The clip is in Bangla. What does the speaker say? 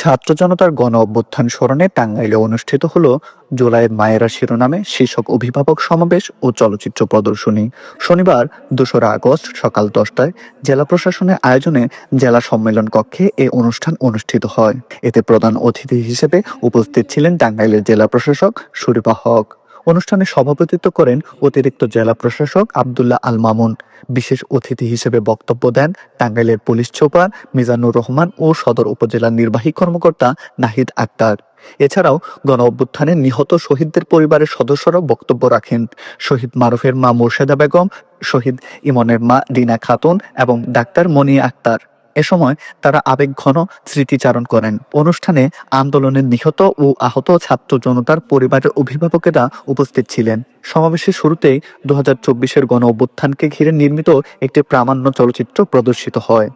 ছাত্র জনতার গণ অভ্যুত্থান স্মরণে টাঙ্গাইলে অনুষ্ঠিত হল জুলাইয়ের মায়েরা শিরোনামে শীর্ষক অভিভাবক সমাবেশ ও চলচ্চিত্র প্রদর্শনী। শনিবার, দোসরা আগস্ট সকাল দশটায় জেলা প্রশাসনের আয়োজনে জেলা সম্মেলন কক্ষে এ অনুষ্ঠান অনুষ্ঠিত হয়। এতে প্রধান অতিথি হিসেবে উপস্থিত ছিলেন টাঙ্গাইলের জেলা প্রশাসক শরীফা হক। অনুষ্ঠানে সভাপতিত্ব করেন অতিরিক্ত জেলা প্রশাসক আবদুল্লাহ আল মামুন। বিশেষ অতিথি হিসেবে বক্তব্য দেন টাঙ্গাইলের পুলিশ সুপার মিজানুর রহমান ও সদর উপজেলার নির্বাহী কর্মকর্তা নাহিদ আক্তার। এছাড়াও গণ অভ্যুত্থানে নিহত শহীদদের পরিবারের সদস্যরাও বক্তব্য রাখেন। শহীদ মারুফের মা মোর্শেদা বেগম, শহীদ ইমনের মা রিনা খাতুন এবং ডাক্তার মনি আক্তার। এ সময় তারা আবেগঘন স্মৃতিচারণ করেন। অনুষ্ঠানে আন্দোলনের নিহত ও আহত ছাত্র জনতার পরিবারের অভিভাবকেরা উপস্থিত ছিলেন। সমাবেশের শুরুতেই দু হাজার চব্বিশের গণ অভ্যুত্থানকে ঘিরে নির্মিত একটি প্রামাণ্য চলচ্চিত্র প্রদর্শিত হয়।